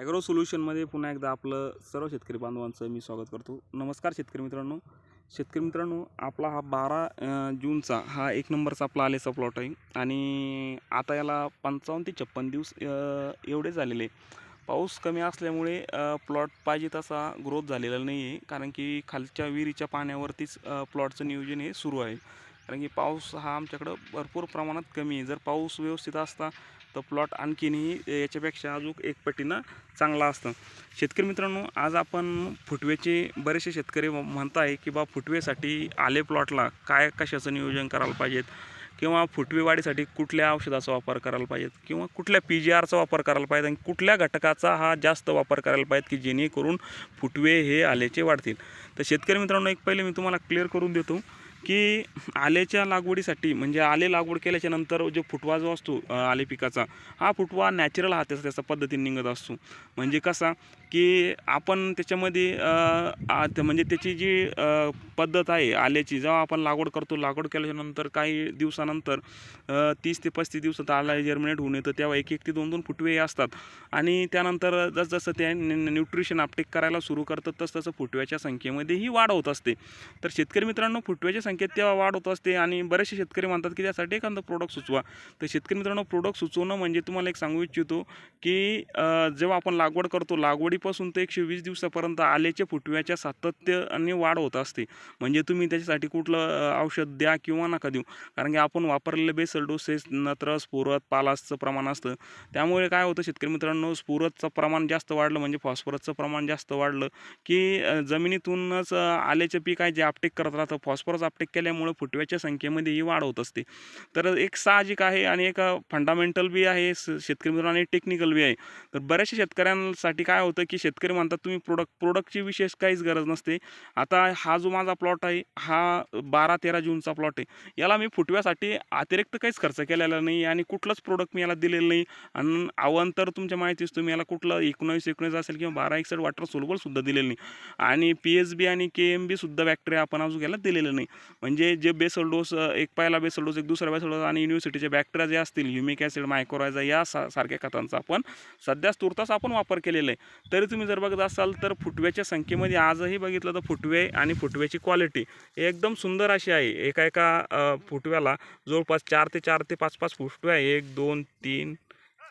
Agro सोल्युशनमध्ये पुन्हा एकदा आपलं सर्व शेतकरी बांधवांचं मी स्वागत करतो. नमस्कार शेतकरी मित्रांनो. शेतकरी मित्रांनो आपला हा बारा जूनचा हा एक नंबरचा आपला आलेचा प्लॉट आहे. आणि आता याला पंचावन्न ते छप्पन दिवस एवढे झालेले पाऊस कमी असल्यामुळे प्लॉट पाहिजे तसा ग्रोथ झालेला नाही आहे. कारण की खालच्या विहिरीच्या पाण्यावरतीच प्लॉटचं नियोजन हे सुरू आहे. कारण की पाऊस हा आमच्याकडं भरपूर प्रमाणात कमी आहे. जर पाऊस व्यवस्थित असता तर प्लॉट आणखीनही याच्यापेक्षा अजून एक पटीनं चांगला असतं. शेतकरी मित्रांनो आज आपण फुटवेचे बरेचसे शेतकरी म्हणत आहे की बा फुटवेसाठी आले प्लॉटला काय कशाचं नियोजन करायला पाहिजेत? किंवा फुटवे वाढीसाठी कुठल्या औषधाचा वापर करायला पाहिजेत? किंवा कुठल्या पी जी आरचा वापर करायला पाहिजे आणि कुठल्या घटकाचा हा जास्त वापर करायला पाहिजे की जेणेकरून फुटवे हे आल्याचे वाढतील? तर शेतकरी मित्रांनो एक पहिले मी तुम्हाला क्लिअर करून देतो. की आलेच्या लागवडीसाठी म्हणजे आले लागवड केल्याच्यानंतर जो फुटवा जो असतो आले पिकाचा हा फुटवा नॅचरल हा त्याचा त्याचा पद्धतीने निघत असतो. म्हणजे कसा की आपण त्याच्यामध्ये आ- म्हणजे त्याची जी पद्धत आहे आल्याची जेव्हा आपण लागवड करतो लागवड केल्याच्यानंतर काही दिवसानंतर तीस ते पस्तीस दिवसात आला जर्मिनेट होऊन येतं तेव्हा एक एक ते दोन दोन फुटवे असतात. आणि त्यानंतर जसजसं ते न्यूट्रिशन अपटेक करायला सुरू करतात तसतसं फुटव्याच्या संख्येमध्येही वाढ होत असते. तर शेतकरी मित्रांनो फुटव्याच्या संख्येत तेव्हा वाढ होत असते आणि बरेचसे शेतकरी म्हणतात की त्यासाठी एखादं प्रोडक्ट सुचवा. तर शेतकरी मित्रांनो प्रोडक्ट सुचवणं म्हणजे तुम्हाला एक सांगू इच्छितो की जेव्हा आपण लागवड करतो लागवडीपासून ते एकशे वीस दिवसापर्यंत आल्याच्या फुटव्याच्या सातत्य आणि वाढ होत असते. म्हणजे तुम्ही त्याच्यासाठी कुठलं औषध द्या किंवा नका देऊ. कारण की आपण वापरलेले बेसल डोसेस नत्र स्फुरत पालासचं प्रमाण असतं. त्यामुळे काय होतं शेतकरी मित्रांनो स्फुरतचं प्रमाण जास्त वाढलं म्हणजे फॉस्फरसचं प्रमाण जास्त वाढलं की जमिनीतूनच आल्याचे आल्याचं पीक आहे जे आपटेक करत राहतं. फॉस्फरस आपटेक केल्यामुळं फुटव्याच्या संख्येमध्ये ही वाढ होत असते. तर एक साहजिक आहे आणि एक फंडामेंटल बी आहे शेतकरी मित्रांनो आणि टेक्निकल बी आहे. तर बऱ्याचशा शेतकऱ्यांसाठी काय होतं की शेतकरी म्हणतात तुम्ही प्रोडक्ट प्रोडक्टची विशेष काहीच गरज नसते. आता हा जो माझा प्लॉट आहे हा बारा तेरा जूनचा प्लॉट आहे. याला मी फुटव्यासाठी अतिरिक्त काहीच खर्च केलेला नाही आणि कुठलंच प्रोडक्ट मी याला दिलेलं नाही. आणि अवंतर तुमच्या माहितीच तुम्ही याला कुठलं एकोणावीस एकोणीस असेल किंवा बारा एकसठ वॉटर सोलबलसुद्धा दिलेलं नाही. आणि पी एच बी आणि के एम बीसुद्धा बॅक्टेरिया आपण अजून याला दिलेलं नाही. म्हणजे जे बेसल डोस एक पहिला बेसल डोस एक दुसरा बेसल डोस आणि युनिव्हर्सिटीचे बॅक्टेरिया जे असतील ह्युमिक ॲसिड मायक्रोरायझा या सा सारख्या खतांचा आपण सध्या तुर्तास आपण वापर केलेला आहे. तरी तुम्ही जर बघत असाल तर फुटव्याच्या संख्येमध्ये आजही बघितलं तर फुटवे आणि फुटव्याची क्वालिटी एकदम सुंदर अशी आहे. एका एका फुटव्याला जवळपास चार ते चार ते पाच पाच फुटवे आहे. एक दोन तीन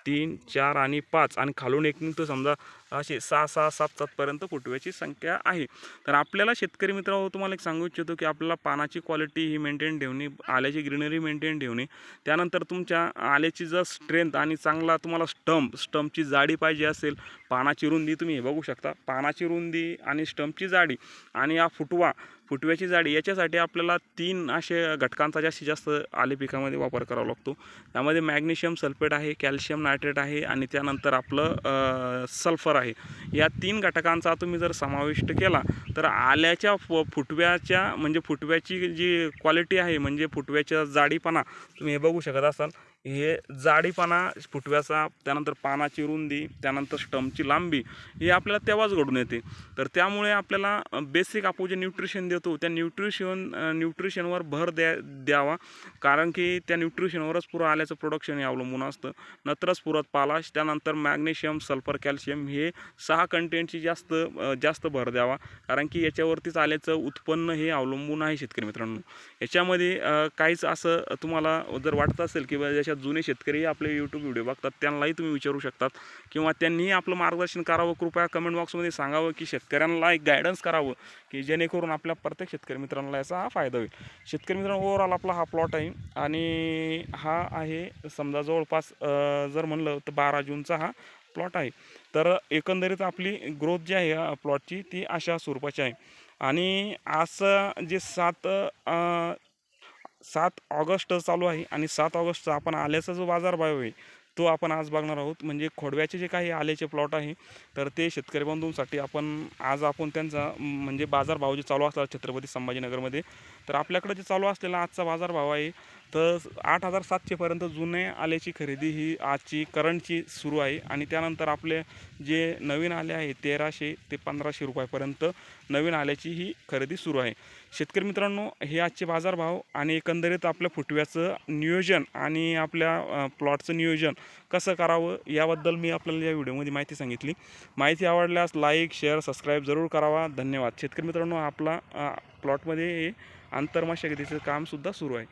तीन चार आणि पाच आणि खालून एक निघतो समजा असे सहा सहा सात सातपर्यंत फुटव्याची संख्या आहे. तर आपल्याला शेतकरी मित्रांनो तुम्हाला एक सांगू इच्छितो की आपल्याला पानाची क्वालिटी ही मेंटेन ठेवणे आल्याची ग्रीनरी मेंटेन ठेवणे त्यानंतर तुमच्या आल्याची जर स्ट्रेंथ आणि चांगला तुम्हाला स्टंप स्टंपची जाडी पाहिजे असेल पानाची रुंदी तुम्ही हे बघू शकता. पानाची रुंदी आणि स्टंपची जाडी आणि हा फुटवा फुटव्याची जाडी याच्यासाठी आपल्याला तीन असे घटकांचा जास्तीत जास्त आले पिकामध्ये वापर करावा लागतो. त्यामध्ये मॅग्नेशियम सल्फेट आहे कॅल्शियम नायट्रेट आहे आणि त्यानंतर आपलं सल्फर आहे. या तीन घटकांचा तुम्ही जर समाविष्ट केला तर आल्याच्या फ फुटव्याच्या म्हणजे फुटव्याची जी क्वालिटी आहे म्हणजे फुटव्याच्या जाडीपणा तुम्ही हे बघू शकत असाल. हे जाडीपणा फुटव्याचा त्यानंतर पानाची रुंदी त्यानंतर स्टमची लांबी हे आपल्याला तेव्हाच घडून येते. तर त्यामुळे आपल्याला बेसिक आपण जे न्यूट्रिशन देतो त्या न्यूट्रिशन न्यूट्रिशनवर भर द्या द्यावा. कारण की त्या न्यूट्रिशनवरच पुरं आल्याचं प्रोडक्शन हे अवलंबून असतं. नत्रच पुरत पालाश त्यानंतर मॅग्नेशियम सल्फर कॅल्शियम हे सहा कंटेंटची जास्त जास्त भर द्यावा. कारण की याच्यावरतीच आल्याचं उत्पन्न हे अवलंबून आहे शेतकरी मित्रांनो. याच्यामध्ये काहीच असं तुम्हाला जर वाटत असेल की अशा जुने शेतकरी आपले यूट्यूब व्हिडिओ बघतात त्यांनाही तुम्ही विचारू शकतात. किंवा त्यांनीही आपलं मार्गदर्शन करावं कृपया कमेंट बॉक्समध्ये सांगावं की शेतकऱ्यांना एक गायडन्स करावं की जेणेकरून आपल्या प्रत्येक शेतकरी मित्रांना याचा हा फायदा होईल. शेतकरी मित्रांनो ओव्हरऑल आपला हा प्लॉट आहे आणि हा आहे समजा जवळपास जर म्हणलं तर बारा जूनचा हा प्लॉट आहे. तर एकंदरीत आपली ग्रोथ जी आहे प्लॉटची ती अशा स्वरूपाची आहे. आणि असं जे सात सात ऑगस्ट चालू आहे आणि सात ऑगस्टचा आपण आल्याचा जो बाजारभाव आहे तो आपण आज बघणार आहोत. म्हणजे खोडव्याचे जे काही आल्याचे प्लॉट आहे तर ते शेतकरी बंधूंसाठी आपण आज आपण त्यांचा म्हणजे बाजारभाव जे चालू असतात छत्रपती संभाजीनगरमध्ये तर आपल्याकडे जे चालू असलेला आजचा बाजारभाव आहे तर आठ हजार सातशेपर्यंत जुने आल्याची खरेदी ही आजची करंटची सुरू आहे. आणि त्यानंतर आपले जे नवीन आले आहे तेराशे ते पंधराशे रुपयापर्यंत नवीन आल्याची ही खरेदी सुरू आहे. शेतकरी मित्रांनो हे आजचे बाजारभाव आणि एकंदरीत आपल्या फुटव्याचं नियोजन आणि आपल्या प्लॉटचं नियोजन कसं करावं याबद्दल मी आपल्याला या व्हिडिओमध्ये माहिती सांगितली. माहिती आवडल्यास लाईक शेअर सबस्क्राईब जरूर करावा. धन्यवाद. शेतकरी मित्रांनो आपला प्लॉटमध्ये हे आंतरमशागतीचं कामसुद्धा सुरू आहे.